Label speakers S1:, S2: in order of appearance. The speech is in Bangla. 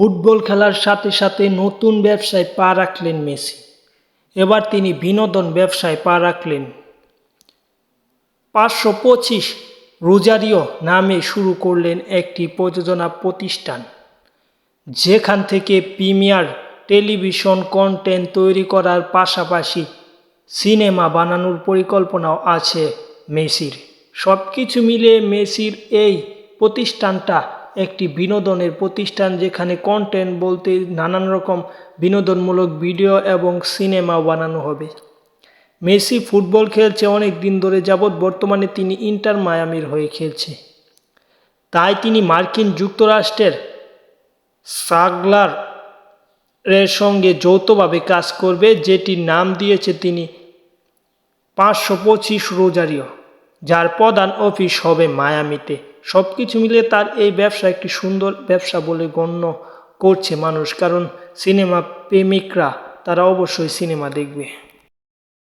S1: ফুটবল খেলার সাথে সাথে নতুন ব্যবসায় পা রাখলেন মেসি। এবার তিনি বিনোদন ব্যবসায় পা রাখলেন। পাঁচশো পঁচিশ রোজারিও নামে শুরু করলেন একটি প্রযোজনা প্রতিষ্ঠান, যেখান থেকে প্রিমিয়ার টেলিভিশন কন্টেন্ট তৈরি করার পাশাপাশি সিনেমা বানানোর পরিকল্পনাও আছে মেসির। সব কিছু মিলিয়ে মেসির এই প্রতিষ্ঠানটা একটি বিনোদনের প্রতিষ্ঠান যেখানে কন্টেন্ট বলতে নানান রকম বিনোদনমূলক ভিডিও এবং সিনেমা বানানো হবে। মেসি ফুটবল খেলছে অনেক দিন ধরে, যাবৎ বর্তমানে তিনি ইন্টার মায়ামির হয়ে খেলছে। তাই তিনি মার্কিন যুক্তরাষ্ট্রের সাগলার এর সঙ্গে যৌথভাবে কাজ করবে, যেটির নাম দিয়েছে তিনি পাঁচশো পঁচিশ রোজারিও, যার প্রধান অফিস হবে মায়ামিতে। সব কিছু মিলে তার এই ব্যবসা একটি সুন্দর ব্যবসা বলে গণ্য করছে মানুষ, কারণ সিনেমা প্রেমিকরা, তারা অবশ্যই সিনেমা দেখবে।